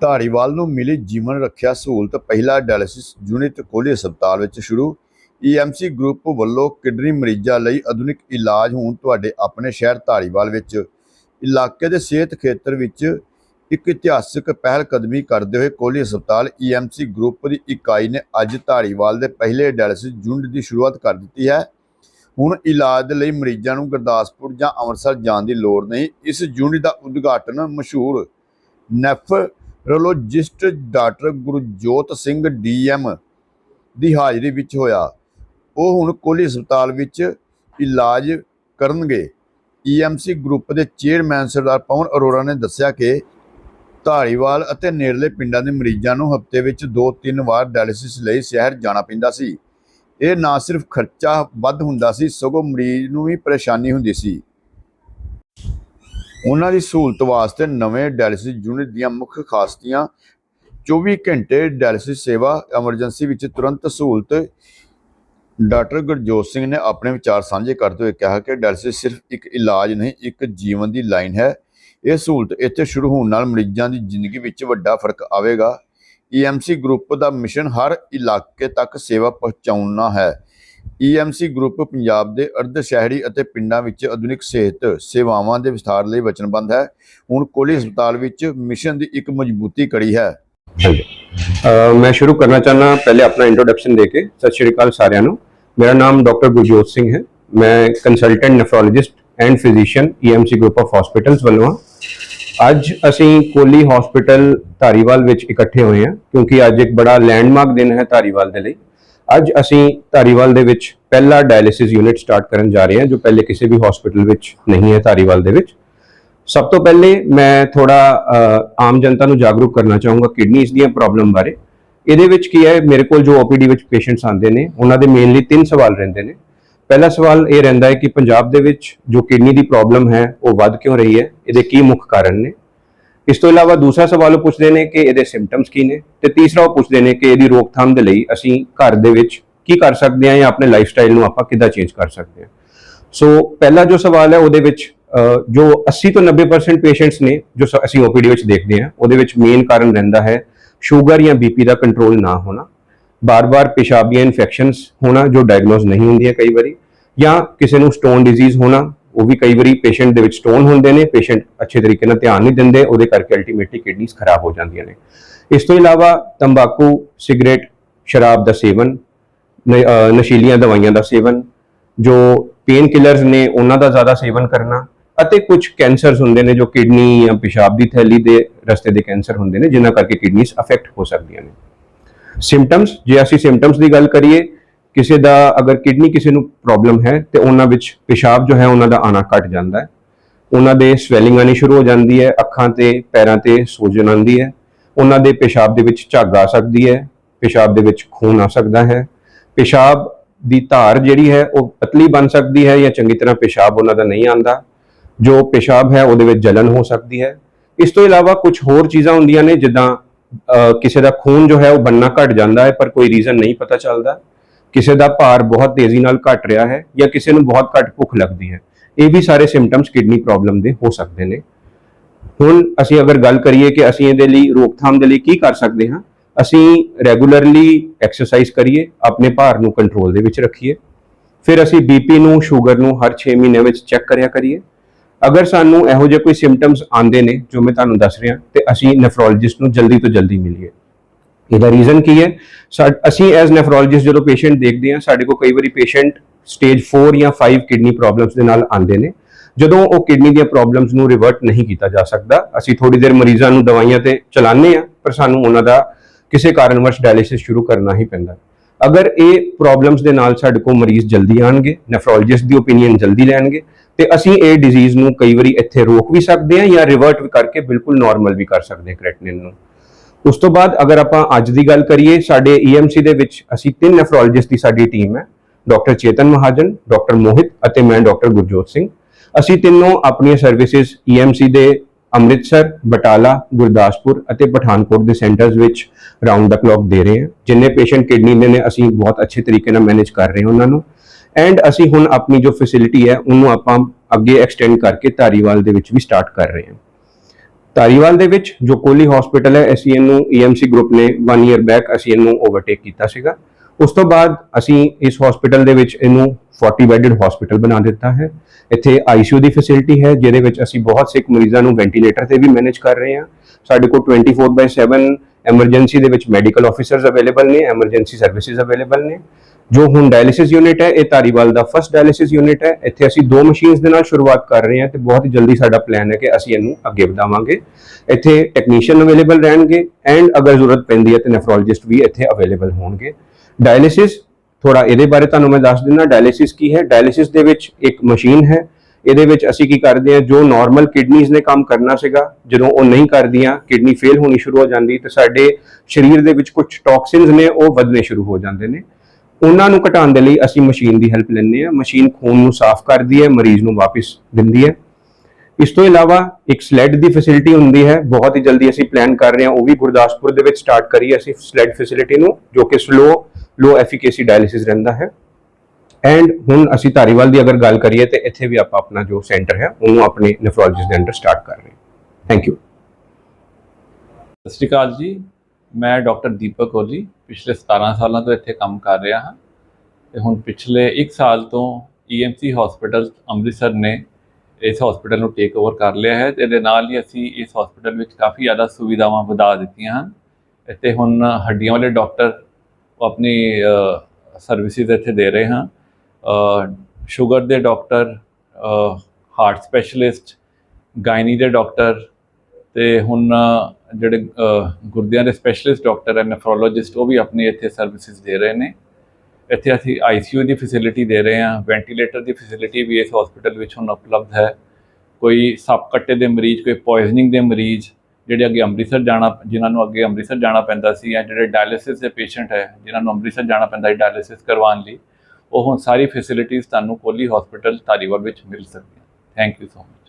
ਧਾਰੀਵਾਲ ਨੂੰ ਮਿਲੀ ਜੀਵਨ ਰੱਖਿਆ ਸਹੂਲਤ, ਪਹਿਲਾ ਡਾਇਲਿਸਿਸ ਯੂਨਿਟ ਕੋਹਲੀ ਹਸਪਤਾਲ ਵਿੱਚ ਸ਼ੁਰੂ। ਈਐਮਸੀ ਗਰੁੱਪ ਵੱਲੋਂ ਕਿਡਨੀ ਮਰੀਜ਼ਾਂ ਲਈ ਆਧੁਨਿਕ ਇਲਾਜ ਹੁਣ ਤੁਹਾਡੇ ਆਪਣੇ ਸ਼ਹਿਰ ਧਾਰੀਵਾਲ ਵਿੱਚ। ਇਲਾਕੇ ਦੇ ਸਿਹਤ ਖੇਤਰ ਵਿੱਚ ਇੱਕ ਇਤਿਹਾਸਕ ਪਹਿਲ ਕਦਮੀ ਕਰਦੇ ਹੋਏ ਕੋਹਲੀ ਹਸਪਤਾਲ ਈਐਮਸੀ ਗਰੁੱਪ ਦੀ ਇਕਾਈ ਨੇ ਅੱਜ ਧਾਰੀਵਾਲ ਦੇ ਪਹਿਲੇ ਡਾਇਲਿਸਿਸ ਯੂਨਿਟ ਦੀ ਸ਼ੁਰੂਆਤ ਕਰ ਦਿੱਤੀ ਹੈ। ਹੁਣ ਇਲਾਜ ਦੇ ਲਈ ਮਰੀਜ਼ਾਂ ਨੂੰ ਗੁਰਦਾਸਪੁਰ ਜਾਂ ਅੰਮ੍ਰਿਤਸਰ ਜਾਣ ਦੀ ਲੋੜ ਨਹੀਂ। ਇਸ ਯੂਨਿਟ ਦਾ ਉਦਘਾਟਨ ਮਸ਼ਹੂਰ nephrologist doctor Gurjot Singh DM ਦੀ ਹਾਜ਼ਰੀ ਵਿੱਚ ਹੋਇਆ। ਉਹ ਹੁਣ ਕੋਹਲੀ ਹਸਪਤਾਲ ਵਿੱਚ ਇਲਾਜ ਕਰਨਗੇ। ਈਐਮਸੀ ਗਰੁੱਪ ਦੇ ਚੇਅਰਮੈਨ ਸਰਦਾਰ ਪਵਨ ਅਰੋੜਾ ਨੇ ਦੱਸਿਆ ਕਿ ਧਾਰੀਵਾਲ ਅਤੇ ਨੇੜਲੇ ਪਿੰਡਾਂ ਦੇ ਮਰੀਜ਼ਾਂ ਨੂੰ ਹਫ਼ਤੇ ਵਿੱਚ 2-3 ਵਾਰ ਡਾਇਲਿਸਿਸ ਲਈ ਸ਼ਹਿਰ ਜਾਣਾ ਪੈਂਦਾ ਸੀ। ਇਹ ਨਾ ਸਿਰਫ ਖਰਚਾ ਵੱਧ ਹੁੰਦਾ ਸੀ, ਸਗੋਂ ਮਰੀਜ਼ ਨੂੰ ਵੀ ਪਰੇਸ਼ਾਨੀ ਹੁੰਦੀ ਸੀ। ਉਹਨਾਂ ਦੀ ਸਹੂਲਤ ਵਾਸਤੇ ਨਵੇਂ ਡਾਇਲਿਸਿਸ ਯੂਨਿਟ ਦੀਆਂ ਮੁੱਖ ਖਾਸੀਅਤਾਂ 24 ਘੰਟੇ ਡਾਇਲਿਸਿਸ ਸੇਵਾ ਐਮਰਜੈਂਸੀ ਵਿੱਚ ਤੁਰੰਤ ਸਹੂਲਤ। ਡਾਕਟਰ ਗੁਰਜੋਤ ਸਿੰਘ ਨੇ ਆਪਣੇ ਵਿਚਾਰ ਸਾਂਝੇ ਕਰਦੇ ਹੋਏ ਕਿਹਾ ਕਿ ਡਾਇਲਿਸਿਸ ਸਿਰਫ ਇੱਕ ਇਲਾਜ ਨਹੀਂ, ਇੱਕ ਜੀਵਨ ਦੀ ਲਾਈਨ ਹੈ। ਇਹ ਸਹੂਲਤ ਇੱਥੇ ਸ਼ੁਰੂ ਹੋਣ ਨਾਲ ਮਰੀਜ਼ਾਂ ਦੀ ਜ਼ਿੰਦਗੀ ਵਿੱਚ ਵੱਡਾ ਫ਼ਰਕ ਆਵੇਗਾ। ਈਐਮਸੀ ਗਰੁੱਪ ਦਾ ਮਿਸ਼ਨ ਹਰ ਇਲਾਕੇ ਤੱਕ ਸੇਵਾ ਪਹੁੰਚਾਉਣਾ ਹੈ। ਈਐਮਸੀ ਗਰੁੱਪ ਪੰਜਾਬ ਦੇ ਅਰਧ ਸ਼ਹਿਰੀ ਅਤੇ ਪਿੰਡਾਂ ਵਿੱਚ ਆਧੁਨਿਕ ਸਿਹਤ ਸੇਵਾਵਾਂ ਦੇ ਵਿਸਥਾਰ ਲਈ ਵਚਨਬੱਧ ਹੈ। ਹੁਣ ਕੋਹਲੀ ਹਸਪਤਾਲ ਵਿੱਚ ਮਿਸ਼ਨ ਦੀ ਇੱਕ ਮਜ਼ਬੂਤੀ ਕੜੀ ਹੈ। ਹਾਂਜੀ। ਮੈਂ ਸ਼ੁਰੂ ਕਰਨਾ ਚਾਹਨਾ ਪਹਿਲੇ ਆਪਣਾ ਇੰਟਰੋਡਕਸ਼ਨ ਦੇ ਕੇ ਸਤਿ ਸ਼੍ਰੀ ਅਕਾਲ ਸਾਰਿਆਂ ਨੂੰ। ਮੇਰਾ ਨਾਮ ਡਾਕਟਰ ਗੁਰਜੋਤ ਸਿੰਘ ਹੈ। ਮੈਂ consultant nephrologist and physician EMC group of hospitals ਵੱਲੋਂ ਹਾਂ। ਅੱਜ ਅਸੀਂ ਕੋਲੀ ਹਸਪੀਟਲ ਧਾਰੀਵਾਲ ਵਿੱਚ ਇਕੱਠੇ ਹੋਏ ਹਾਂ, ਕਿਉਂਕਿ ਅੱਜ ਇੱਕ ਬੜਾ ਲੈਂਡਮਾਰਕ ਦਿਨ ਹੈ ਧਾਰੀਵਾਲ ਦੇ ਲਈ। ਅੱਜ ਅਸੀਂ ਧਾਰੀਵਾਲ ਦੇ ਵਿੱਚ ਪਹਿਲਾ ਡਾਇਲਿਸਿਸ ਯੂਨਿਟ ਸਟਾਰਟ ਕਰਨ ਜਾ ਰਹੇ ਹਾਂ, ਜੋ ਪਹਿਲੇ ਕਿਸੇ ਵੀ ਹਸਪੀਟਲ ਵਿੱਚ ਨਹੀਂ ਹੈ ਧਾਰੀਵਾਲ ਦੇ ਵਿੱਚ। ਸਭ ਤੋਂ ਪਹਿਲੇ ਮੈਂ ਥੋੜਾ ਆਮ ਜਨਤਾ ਨੂੰ ਜਾਗਰੂਕ ਕਰਨਾ ਚਾਹੂੰਗਾ ਕਿਡਨੀਜ਼ ਦੀਆਂ ਪ੍ਰੋਬਲਮ ਬਾਰੇ। ਇਹਦੇ ਵਿੱਚ ਕੀ ਹੈ, ਮੇਰੇ ਕੋਲ ਜੋ ਓਪੀਡੀ ਵਿੱਚ ਪੇਸ਼ੈਂਟਸ ਆਉਂਦੇ ਨੇ, ਉਹਨਾਂ ਦੇ ਮੇਨਲੀ ਤਿੰਨ ਸਵਾਲ ਰਹਿੰਦੇ ਨੇ। ਪਹਿਲਾ ਸਵਾਲ ਇਹ ਰਹਿੰਦਾ ਹੈ ਕਿ ਪੰਜਾਬ ਦੇ ਵਿੱਚ ਜੋ ਕਿਡਨੀ ਦੀ ਪ੍ਰੋਬਲਮ ਹੈ, ਉਹ ਵੱਧ ਕਿਉਂ ਰਹੀ ਹੈ? ਇਹਦੇ ਕੀ ਮੁੱਖ ਕਾਰਨ ਨੇ? ਇਸ ਤੋਂ ਇਲਾਵਾ ਦੂਸਰਾ ਸਵਾਲ ਉਹ ਪੁੱਛਦੇ ਨੇ ਕਿ ਇਹਦੇ ਸਿੰਪਟਮਸ ਕੀ ਨੇ ਤੇ ਤੀਸਰਾ ਉਹ ਪੁੱਛਦੇ ਨੇ ਕਿ ਇਹਦੀ ਰੋਕਥਾਮ ਦੇ ਲਈ ਅਸੀਂ ਘਰ ਦੇ ਵਿੱਚ ਕੀ ਕਰ ਸਕਦੇ ਹਾਂ ਜਾਂ ਆਪਣੇ ਲਾਈਫ ਸਟਾਈਲ ਨੂੰ ਆਪਾਂ ਕਿੱਦਾਂ ਚੇਂਜ ਕਰ ਸਕਦੇ ਹਾਂ। ਸੋ ਪਹਿਲਾ ਜੋ ਸਵਾਲ ਹੈ ਉਹਦੇ ਵਿੱਚ ਜੋ 80 ਤੋਂ 90% ਪੇਸ਼ੈਂਟਸ ਨੇ, ਜੋ ਸ- ਅਸੀਂ ਓਪੀਡੀ ਵਿੱਚ ਦੇਖਦੇ ਹਾਂ, ਉਹਦੇ ਵਿੱਚ ਮੇਨ ਕਾਰਨ ਰਹਿੰਦਾ ਹੈ ਸ਼ੂਗਰ ਜਾਂ ਬੀਪੀ ਦਾ ਕੰਟਰੋਲ ਨਾ ਹੋਣਾ, ਬਾਰ-ਬਾਰ ਪਿਸ਼ਾਬੀਆਂ ਇਨਫੈਕਸ਼ਨਸ ਹੋਣਾ, ਜੋ ਡਾਇਗਨੋਸ ਨਹੀਂ ਹੁੰਦੀਆਂ ਕਈ ਵਾਰੀ, ਜਾਂ ਕਿਸੇ ਨੂੰ ਸਟੋਨ ਡਿਜ਼ੀਜ਼ ਹੋਣਾ ਉਹ ਵੀ ਕਈ ਵਾਰੀ ਪੇਸ਼ੈਂਟ ਦੇ ਵਿੱਚ ਸਟੋਨ ਹੁੰਦੇ ਨੇ ਪੇਸ਼ੈਂਟ ਅੱਛੇ ਤਰੀਕੇ ਨਾਲ ਧਿਆਨ ਨਹੀਂ ਦਿੰਦੇ, ਉਹਦੇ ਕਰਕੇ ਅਲਟੀਮੇਟਲੀ ਕਿਡਨੀਜ਼ ਖਰਾਬ ਹੋ ਜਾਂਦੀਆਂ ਨੇ। ਇਸ ਤੋਂ ਇਲਾਵਾ ਤੰਬਾਕੂ ਸਿਗਰਟ ਸ਼ਰਾਬ ਦਾ ਸੇਵਨ ਨਸ਼ੀਲੀਆਂ ਦਵਾਈਆਂ ਦਾ ਸੇਵਨ, ਜੋ ਪੇਨ ਕਿਲਰਸ ਨੇ ਉਹਨਾਂ ਦਾ ਜ਼ਿਆਦਾ ਸੇਵਨ ਕਰਨਾ, ਅਤੇ ਕੁਝ ਕੈਂਸਰਸ ਹੁੰਦੇ ਨੇ ਜੋ ਕਿਡਨੀ ਜਾਂ ਪਿਸ਼ਾਬ ਦੀ ਥੈਲੀ ਦੇ ਰਸਤੇ ਦੇ ਕੈਂਸਰ ਹੁੰਦੇ ਨੇ, ਜਿਨ੍ਹਾਂ ਕਰਕੇ ਕਿਡਨੀਜ਼ ਅਫੈਕਟ ਹੋ ਸਕਦੀਆਂ ਨੇ। ਸਿੰਪਟਮਸ ਜੇ ਅਸੀਂ ਸਿੰਪਟਮਸ ਦੀ ਗੱਲ ਕਰੀਏ ਕਿਸੇ ਦਾ ਅਗਰ ਕਿਡਨੀ ਕਿਸੇ ਨੂੰ ਪ੍ਰੋਬਲਮ ਹੈ, ਤੇ ਉਹਨਾਂ ਵਿੱਚ ਪਿਸ਼ਾਬ ਜੋ ਹੈ, ਉਹਨਾਂ ਦਾ ਆਣਾ ਘਟ ਜਾਂਦਾ ਹੈ। ਉਹਨਾਂ ਦੇ ਸਵੈਲਿੰਗ ਆਣੀ ਸ਼ੁਰੂ ਹੋ ਜਾਂਦੀ ਹੈ, ਅੱਖਾਂ ਤੇ, ਪੈਰਾਂ ਤੇ ਸੋਜਨ ਆਉਂਦੀ ਹੈ। ਉਹਨਾਂ ਦੇ ਪਿਸ਼ਾਬ ਦੇ ਵਿੱਚ ਝੱਗ ਆ ਸਕਦੀ ਹੈ, ਪਿਸ਼ਾਬ ਦੇ ਵਿੱਚ ਖੂਨ ਆ ਸਕਦਾ ਹੈ। ਪਿਸ਼ਾਬ ਦੀ ਧਾਰ ਜਿਹੜੀ ਹੈ, ਉਹ ਪਤਲੀ ਬਣ ਸਕਦੀ ਹੈ ਜਾਂ ਚੰਗੀ ਤਰ੍ਹਾਂ ਪਿਸ਼ਾਬ ਉਹਨਾਂ ਦਾ ਨਹੀਂ ਆਂਦਾ ਜੋ ਪਿਸ਼ਾਬ ਹੈ, ਉਹਦੇ ਵਿੱਚ ਜਲਨ ਹੋ ਸਕਦੀ ਹੈ। ਇਸ ਤੋਂ ਇਲਾਵਾ ਕੁਝ ਹੋਰ ਚੀਜ਼ਾਂ ਹੁੰਦੀਆਂ ਨੇ, ਜਿੱਦਾਂ ਕਿਸੇ ਦਾ ਖੂਨ ਜੋ ਹੈ, ਉਹ ਬੰਨਾ ਘਟ ਜਾਂਦਾ ਹੈ, ਪਰ ਕੋਈ ਰੀਜ਼ਨ ਨਹੀਂ ਪਤਾ ਚੱਲਦਾ। ਕਿਸੇ ਦਾ ਭਾਰ ਬਹੁਤ ਤੇਜ਼ੀ ਨਾਲ ਘਟ ਰਿਹਾ ਹੈ ਜਾਂ ਕਿਸੇ ਨੂੰ ਬਹੁਤ ਘੱਟ ਭੁੱਖ ਲੱਗਦੀ ਹੈ, ਇਹ ਵੀ ਸਾਰੇ ਸਿੰਪਟਮਸ ਕਿਡਨੀ ਪ੍ਰੋਬਲਮ ਦੇ ਹੋ ਸਕਦੇ ਨੇ। ਹੁਣ ਅਸੀਂ ਅਗਰ ਗੱਲ ਕਰੀਏ ਕਿ ਅਸੀਂ ਇਹਦੇ ਲਈ ਰੋਕਥਾਮ ਦੇ ਲਈ ਕੀ ਕਰ ਸਕਦੇ ਹਾਂ, ਅਸੀਂ ਰੈਗੂਲਰਲੀ ਐਕਸਰਸਾਈਜ਼ ਕਰੀਏ, ਆਪਣੇ ਭਾਰ ਨੂੰ ਕੰਟਰੋਲ ਦੇ ਵਿੱਚ ਰੱਖੀਏ। ਫਿਰ ਅਸੀਂ ਬੀਪੀ ਨੂੰ ਸ਼ੂਗਰ ਨੂੰ ਹਰ 6 ਮਹੀਨੇ ਵਿੱਚ ਚੈੱਕ ਕਰਿਆ ਕਰੀਏ। ਅਗਰ ਸਾਨੂੰ ਇਹੋ ਜਿਹੇ ਕੋਈ ਸਿੰਪਟਮਸ ਆਉਂਦੇ ਨੇ ਜੋ ਮੈਂ ਤੁਹਾਨੂੰ ਦੱਸ ਰਿਹਾ, ਤੇ ਅਸੀਂ ਨੈਫਰੋਲੋਜਿਸਟ ਨੂੰ ਜਲਦੀ ਤੋਂ ਜਲਦੀ ਮਿਲੀਏ। ਇਹਦਾ ਰੀਜ਼ਨ ਕੀ ਹੈ? ਸਾ- ਅਸੀਂ ਐਜ਼ ਨੈਫਰੋਲੋਜਿਸਟ ਜਦੋਂ ਪੇਸ਼ੈਂਟ ਦੇਖਦੇ ਹਾਂ, ਸਾਡੇ ਕੋਲ ਕਈ ਵਾਰੀ ਪੇਸ਼ੈਂਟ ਸਟੇਜ 4 ਜਾਂ 5 ਕਿਡਨੀ ਪ੍ਰੋਬਲਮਸ ਦੇ ਨਾਲ ਆਉਂਦੇ ਨੇ। ਜਦੋਂ ਉਹ ਕਿਡਨੀ ਦੀਆਂ ਪ੍ਰੋਬਲਮਸ ਨੂੰ ਰਿਵਰਟ ਨਹੀਂ ਕੀਤਾ ਜਾ ਸਕਦਾ, ਅਸੀਂ ਥੋੜੀ ਦੇਰ ਮਰੀਜ਼ਾਂ ਨੂੰ ਦਵਾਈਆਂ ਤੇ ਚਲਾਉਂਦੇ ਆ ਪਰ ਸਾਨੂੰ ਉਹਨਾਂ ਦਾ ਕਿਸੇ ਕਾਰਨਵਸ਼ ਡਾਇਲਿਸਿਸ ਸ਼ੁਰੂ ਕਰਨਾ ਹੀ ਪੈਂਦਾ। ਅਗਰ ਇਹ ਪ੍ਰੋਬਲਮਸ ਦੇ ਨਾਲ ਸਾਡੇ ਕੋਲ ਮਰੀਜ਼ ਜਲਦੀ ਆਣਗੇ ਨੈਫਰੋਲੋਜਿਸਟ ਦੀ ਓਪੀਨੀਅਨ ਜਲਦੀ ਲੈਣਗੇ, ਤੇ ਅਸੀਂ ਇਹ ਡਿਜ਼ੀਜ਼ ਨੂੰ ਕਈ ਵਾਰੀ ਇੱਥੇ ਰੋਕ ਵੀ ਸਕਦੇ ਹਾਂ ਜਾਂ ਰਿਵਰਟ ਵੀ ਕਰਕੇ ਬਿਲਕੁਲ ਨਾਰਮਲ ਵੀ ਕਰ ਸਕਦੇ ਹਾਂ ਕ੍ਰੈਟਿਨਿਨ ਨੂੰ। ਉਸ ਤੋਂ ਬਾਅਦ ਅਗਰ ਆਪਾਂ ਅੱਜ ਦੀ ਗੱਲ ਕਰੀਏ, ਸਾਡੇ ਈਐਮਸੀ ਦੇ ਵਿੱਚ ਅਸੀਂ ਤਿੰਨ ਨੈਫਰੋਲੋਜਿਸਟ ਦੀ ਸਾਡੀ ਟੀਮ ਹੈ। ਡਾਕਟਰ ਚੇਤਨ ਮਹਾਜਨ ਡਾਕਟਰ ਮੋਹਿਤ ਅਤੇ ਮੈਂ ਡਾਕਟਰ ਗੁਰਜੋਤ ਸਿੰਘ ਅਸੀਂ ਤਿੰਨੋਂ ਆਪਣੀਆਂ ਸਰਵਿਸਿਜ਼ ਈਐਮਸੀ ਦੇ ਅੰਮ੍ਰਿਤਸਰ, ਬਟਾਲਾ, ਗੁਰਦਾਸਪੁਰ ਅਤੇ ਪਠਾਨਕੋਟ ਦੇ ਸੈਂਟਰਸ ਵਿੱਚ ਰਾਉਂਡ ਦਾ ਕਲੌਕ ਦੇ ਰਹੇ ਹਾਂ। ਜਿੰਨੇ ਪੇਸ਼ੈਂਟ ਕਿਡਨੀ ਦੇ ਨੇ, ਅਸੀਂ ਬਹੁਤ ਅੱਛੇ ਤਰੀਕੇ ਨਾਲ ਮੈਨੇਜ ਕਰ ਰਹੇ ਹਾਂ ਉਹਨਾਂ ਨੂੰ। ਐਂਡ ਅਸੀਂ ਹੁਣ ਆਪਣੀ ਜੋ ਫੈਸਿਲਿਟੀ ਹੈ, ਉਹਨੂੰ ਆਪਾਂ ਅੱਗੇ ਐਕਸਟੈਂਡ ਕਰਕੇ ਧਾਰੀਵਾਲ ਦੇ ਵਿੱਚ ਵੀ ਸਟਾਰਟ ਕਰ ਰਹੇ ਹਾਂ। ਧਾਰੀਵਾਲ ਦੇ ਵਿੱਚ, ਜੋ ਕੋਲੀ ਹਸਪੀਟਲ ਹੈ, ਅਸੀਂ ਇਹਨੂੰ EMC ਗਰੁੱਪ ਨੇ 1 ਇਅਰ ਬੈਕ ਅਸੀਂ ਇਹਨੂੰ ਓਵਰਟੇਕ ਕੀਤਾ ਸੀਗਾ। ਉਸ ਤੋਂ ਬਾਅਦ ਅਸੀਂ ਇਸ ਹਸਪੀਟਲ ਦੇ ਵਿੱਚ ਇਹਨੂੰ 40 ਬੈੱਡਡ ਹਸਪੀਟਲ ਬਣਾ ਦਿੱਤਾ ਹੈ। ਇੱਥੇ ICU ਦੀ ਫੈਸਿਲਿਟੀ ਹੈ, ਜਿਹਦੇ ਵਿੱਚ ਅਸੀਂ ਬਹੁਤ ਸਿੱਖ ਮਰੀਜ਼ਾਂ ਨੂੰ ਵੈਂਟੀਲੇਟਰ ਤੇ ਵੀ ਮੈਨੇਜ ਕਰ ਰਹੇ ਹਾਂ। ਸਾਡੇ ਕੋਲ 24/7 ਐਮਰਜੈਂਸੀ ਦੇ ਵਿੱਚ ਮੈਡੀਕਲ ਆਫੀਸਰਸ ਅਵੇਲੇਬਲ ਨੇ ਐਮਰਜੈਂਸੀ ਸਰਵਿਸਿਜ਼ ਅਵੇਲੇਬਲ ਨੇ। ਜੋ ਹੁਣ ਡਾਇਲਿਸਿਸ ਯੂਨਿਟ ਹੈ, ਇਹ ਤਾਰੀਵਾਲ ਦਾ ਫਰਸਟ ਡਾਇਲਿਸਿਸ ਯੂਨਿਟ ਹੈ। ਇੱਥੇ ਅਸੀਂ ਦੋ ਮਸ਼ੀਨਸ ਦੇ ਨਾਲ ਸ਼ੁਰੂਆਤ ਕਰ ਰਹੇ ਹਾਂ ਤੇ ਬਹੁਤ ਹੀ ਜਲਦੀ ਸਾਡਾ ਪਲਾਨ ਹੈ ਕਿ ਅਸੀਂ ਇਹਨੂੰ ਅੱਗੇ ਵਧਾਵਾਂਗੇ। ਇੱਥੇ ਟੈਕਨੀਸ਼ੀਅਨ ਅਵੇਲੇਬਲ ਰਹਿਣਗੇ ਐਂਡ ਅਗਰ ਜ਼ਰੂਰਤ ਪੈਂਦੀ ਹੈ ਤੇ ਨੈਫਰੋਲੋਜਿਸਟ ਵੀ ਇੱਥੇ ਅਵੇਲੇਬਲ ਹੋਣਗੇ। ਡਾਇਲਿਸਿਸ ਥੋੜਾ ਇਹਦੇ ਬਾਰੇ ਤੁਹਾਨੂੰ ਮੈਂ ਦੱਸ ਦਿੰਦਾ ਡਾਇਲਿਸਿਸ ਕੀ ਹੈ? ਡਾਇਲਿਸਿਸ ਦੇ ਵਿੱਚ ਇੱਕ ਮਸ਼ੀਨ ਹੈ। ਇਹਦੇ ਵਿੱਚ ਅਸੀਂ ਕੀ ਕਰਦੇ ਹਾਂ, ਜੋ ਨਾਰਮਲ ਕਿਡਨੀਜ਼ ਨੇ ਕੰਮ ਕਰਨਾ ਸੀਗਾ, ਜਦੋਂ ਉਹ ਨਹੀਂ ਕਰਦੀਆਂ ਕਿਡਨੀ ਫੇਲ ਹੋਣੀ ਸ਼ੁਰੂ ਹੋ ਜਾਂਦੀ ਤੇ ਸਾਡੇ ਸਰੀਰ ਦੇ ਵਿੱਚ ਕੁਝ ਟੌਕਸਿਨਸ ਨੇ, ਉਹ ਵਧਨੇ ਸ਼ੁਰੂ ਹੋ ਜਾਂਦੇ ਨੇ। ਉਹਨਾਂ ਨੂੰ ਘਟਾਉਣ ਦੇ ਲਈ ਅਸੀਂ ਮਸ਼ੀਨ ਦੀ ਹੈਲਪ ਲੈਂਦੇ ਹਾਂ। ਮਸ਼ੀਨ ਖੂਨ ਨੂੰ ਸਾਫ਼ ਕਰਦੀ ਹੈ, ਮਰੀਜ਼ ਨੂੰ ਵਾਪਸ ਦਿੰਦੀ ਹੈ। ਇਸ ਤੋਂ ਇਲਾਵਾ ਇੱਕ ਸਲੈਡ ਦੀ ਫੈਸਿਲਿਟੀ ਹੁੰਦੀ ਹੈ। ਬਹੁਤ ਹੀ ਜਲਦੀ ਅਸੀਂ ਪਲਾਨ ਕਰ ਰਹੇ ਹਾਂ। ਉਹ ਵੀ ਗੁਰਦਾਸਪੁਰ ਦੇ ਵਿੱਚ ਸਟਾਰਟ ਕਰੀ ਅਸੀਂ ਸਲੈਡ ਫੈਸਿਲਿਟੀ ਨੂੰ, ਜੋ ਕਿ ਸਲੋ ਲੋ ਐਫੀਕੇਸੀ ਡਾਇਲਿਸਿਸ ਰਹਿੰਦਾ ਹੈ। ਐਂਡ ਹੁਣ ਅਸੀਂ ਧਾਰੀਵਾਲ ਦੀ ਅਗਰ ਗੱਲ ਕਰੀਏ ਤੇ ਇੱਥੇ ਵੀ ਆਪਾਂ ਆਪਣਾ ਜੋ ਸੈਂਟਰ ਹੈ, ਉਹਨੂੰ ਆਪਣੇ ਨੈਫਰੋਲੋਜਿਸਟ ਦੇ ਅੰਡਰ ਸਟਾਰਟ ਕਰ ਰਹੇ ਹਾਂ। ਥੈਂਕ ਯੂ ਸਤਿ ਸ਼੍ਰੀ ਅਕਾਲ ਜੀ। ਮੈਂ ਡਾਕਟਰ ਦੀਪਕ ਕੋਹਲੀ ਪਿਛਲੇ 17 ਸਾਲਾਂ ਤੋਂ ਇੱਥੇ ਕੰਮ ਕਰ ਰਿਹਾ ਹਾਂ ਤੇ ਹੁਣ ਪਿਛਲੇ 1 ਸਾਲ ਤੋਂ EMC ਹਸਪੀਟਲ ਅੰਮ੍ਰਿਤਸਰ ਨੇ ਇਸ ਹਸਪੀਟਲ ਨੂੰ ਟੇਕ ਓਵਰ ਕਰ ਲਿਆ ਹੈ ਤੇ ਇਹਦੇ ਨਾਲ ਹੀ ਅਸੀਂ ਇਸ ਹਸਪੀਟਲ ਵਿੱਚ ਕਾਫੀ ਜ਼ਿਆਦਾ ਸੁਵਿਧਾਵਾਂ ਵਧਾ ਦਿੱਤੀਆਂ ਹਨ। ਇੱਥੇ ਹੁਣ ਹੱਡੀਆਂ ਵਾਲੇ ਡਾਕਟਰ ਉਹ ਆਪਣੀ ਸਰਵਿਸਿਜ਼ ਇੱਥੇ ਦੇ ਰਹੇ ਹਾਂ। ਸ਼ੂਗਰ ਦੇ ਡਾਕਟਰ ਹਾਰਟ ਸਪੈਸ਼ਲਿਸਟ ਗਾਇਨੀ ਦੇ ਡਾਕਟਰ ਤੇ ਹੁਣ ਜਿਹੜੇ ਗੁਰਦਿਆਂ ਦੇ ਸਪੈਸ਼ਲਿਸਟ ਡਾਕਟਰ ਹੈ ਨੈਫਰੋਲੋਜਿਸਟ ਉਹ ਵੀ ਆਪਣੀ ਇੱਥੇ ਸਰਵਿਸਿਜ਼ ਦੇ ਰਹੇ ਨੇ। ਇੱਥੇ ਅਸੀਂ ਆਈਸੀਯੂ ਦੀ ਫੈਸਿਲਿਟੀ ਦੇ ਰਹੇ ਹਾਂ ਵੈਂਟੀਲੇਟਰ ਦੀ ਫੈਸਿਲਿਟੀ ਵੀ ਇਸ ਹਸਪੀਟਲ ਵਿੱਚ ਹੁਣ ਉਪਲਬਧ ਹੈ। ਕੋਈ ਸੱਪ ਕੱਟੇ ਦੇ ਮਰੀਜ਼, ਕੋਈ ਪੋਇਜ਼ਨਿੰਗ ਦੇ ਮਰੀਜ਼, ਜਿਹੜੇ ਅੱਗੇ ਅੰਮ੍ਰਿਤਸਰ ਜਾਣਾ, ਜਿਨ੍ਹਾਂ ਨੂੰ ਅੱਗੇ ਅੰਮ੍ਰਿਤਸਰ ਜਾਣਾ ਪੈਂਦਾ ਸੀ, ਜਾਂ ਜਿਹੜੇ ਡਾਇਲਿਸਿਸ ਦੇ ਪੇਸ਼ੈਂਟ ਹੈ, ਜਿਨ੍ਹਾਂ ਨੂੰ ਅੰਮ੍ਰਿਤਸਰ ਜਾਣਾ ਪੈਂਦਾ ਹੈ ਡਾਇਲਿਸਿਸ ਕਰਵਾਉਣ ਲਈ, ਉਹ ਹੁਣ ਸਾਰੀ ਫੈਸਿਲਿਟੀਜ਼ ਤੁਹਾਨੂੰ ਕੋਲੀ ਹਸਪੀਟਲ ਧਾਰੀਵਾਲ ਵਿੱਚ ਮਿਲ ਸਕਦੀਆਂ। Thank you so much